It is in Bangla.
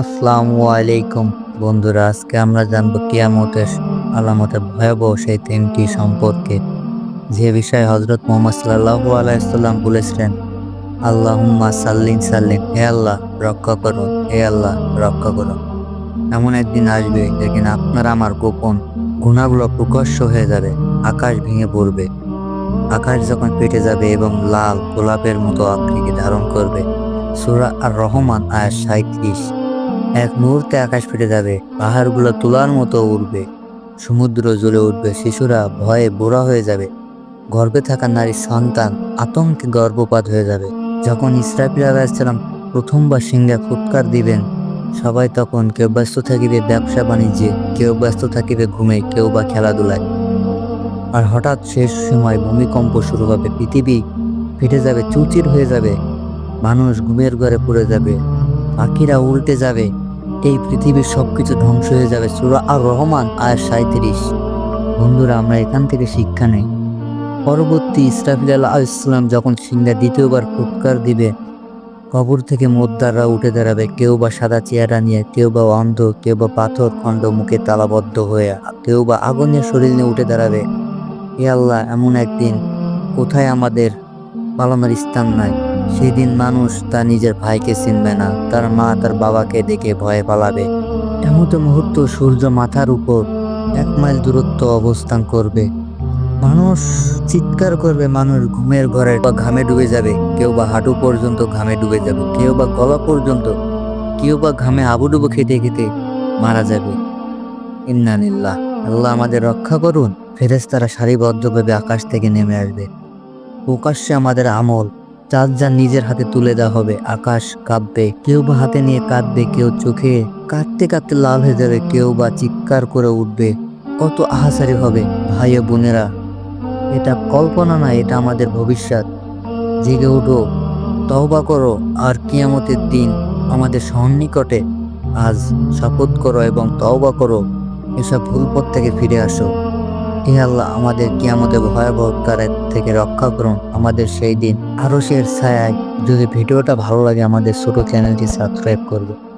আসসালামু আলাইকুম। বন্ধুরা, আজকে আমরা জানব কিয়ামতের আলামতের ভয়াবহ সেই তিনটি সম্পর্কে। যে বিষয়ে হজরত মোহাম্মদ সাল্লাহ আলাইসাল্লাম বলেছিলেন, আল্লাহুম্মা সাল্লিন সাল্লিন হে আল্লাহ, রক্ষা করুন হে আল্লাহ, রক্ষা করুন এমন একদিন আসবে যেদিন আপনার আমার গোপন গুণাগুলো প্রকাশ্য হয়ে যাবে, আকাশ ভেঙে পড়বে। আকাশ যখন পেটে যাবে এবং লাল গোলাপের মতো আকৃতি ধারণ করবে। সুরা আর রহমান আয়াত সাঁত্রিশ এক মুহূর্তে আকাশ ফেটে যাবে, পাহাড়গুলো তোলার মতো উঠবে সমুদ্র জ্বলে উঠবে, শিশুরা ভয়ে বুড়া হয়ে যাবে গর্ভে থাকা নারী সন্তান আতঙ্কে গর্ভপাত হয়ে যাবে। যখন ইসরাফিল আলাইসালাম প্রথমবার সিংহে ফুৎকার দিবেন, সবাই তখন কেউ ব্যস্ত থাকিবে ব্যবসা বাণিজ্যে, কেউ ব্যস্ত থাকিবে ঘুমে, কেউ বা খেলাধুলায়। আর হঠাৎ শেষ সময় ভূমিকম্প শুরু হবে, পৃথিবী ফেটে যাবে চুচির হয়ে যাবে, মানুষ ঘুমের ঘরে পড়ে যাবে, পাখিরা উল্টে যাবে এই পৃথিবীর সবকিছু ধ্বংস হয়ে যাবে সুরা আর রহমান আর সাঁত্রিশ বন্ধুরা, আমরা এখান থেকে শিক্ষা নেই। পরবর্তী ইসরাফিল আল্লাহ ইসলাম যখন সিংহা দ্বিতীয়বার ফুৎকার দিবে, কবর থেকে মোদ্দাররা উঠে দাঁড়াবে। কেউ বা সাদা চেয়ারা নিয়ে কেউ বা অন্ধ কেউ বা পাথর খণ্ড মুখে তালাবদ্ধ হয়ে কেউ বা আগুনের শরীর নিয়ে উঠে দাঁড়াবে। এ আল্লাহ, এমন একদিন কোথায় আমাদের পালানোর স্থান নাই? সেদিন মানুষ তার নিজের ভাইকে চিনবে না, তার মা তার বাবাকে দেখে ভয়ে পালাবে। এমন তো মুহূর্ত সূর্য মাথার উপর এক মাইল দূরত্ব অবস্থান করবে। মানুষ চিৎকার করবে, মানুষ ঘুমের ঘরে বা ঘামে ডুবে যাবে। কেউ বা হাঁটু পর্যন্ত ঘামে ডুবে যাবে, কেউ বা গলা পর্যন্ত, কেউ বা ঘামে আবুডুবু খেতে খেতে মারা যাবে। ইন্নানিল্লাহ আল্লাহ আমাদের রক্ষা করুন। ফেরেশতারা সারিবদ্ধভাবে আকাশ থেকে নেমে আসবে। প্রকাশ্যে আমাদের আমল যার যার নিজের হাতে তুলে দেওয়া হবে। আকাশ কাঁপবে, কেউ বা হাতে নিয়ে কাঁদবে, কেউ চোখে। কাঁদতে কাঁদতে লাল হয়ে যাবে, কেউ বা চিৎকার করে উঠবে। কত আহাসারি হবে, ভাই বোনেরা। এটা কল্পনা না এটা আমাদের ভবিষ্যৎ। জেগে উঠো, তওবা করো, আর কিয়ামতের দিন আমাদের সন্নিকটে আজ শপথ করো এবং তওবা করো। এসব ভুল পথ থেকে ফিরে আসো। হে আল্লাহ, আমাদের কিয়ামতে কারের থেকে রক্ষা করুন আমাদের সেই দিন। আরও শের ছায়ায় যদি ভিডিওটা ভালো লাগে আমাদের ছোট চ্যানেলটি সাবস্ক্রাইব করবে।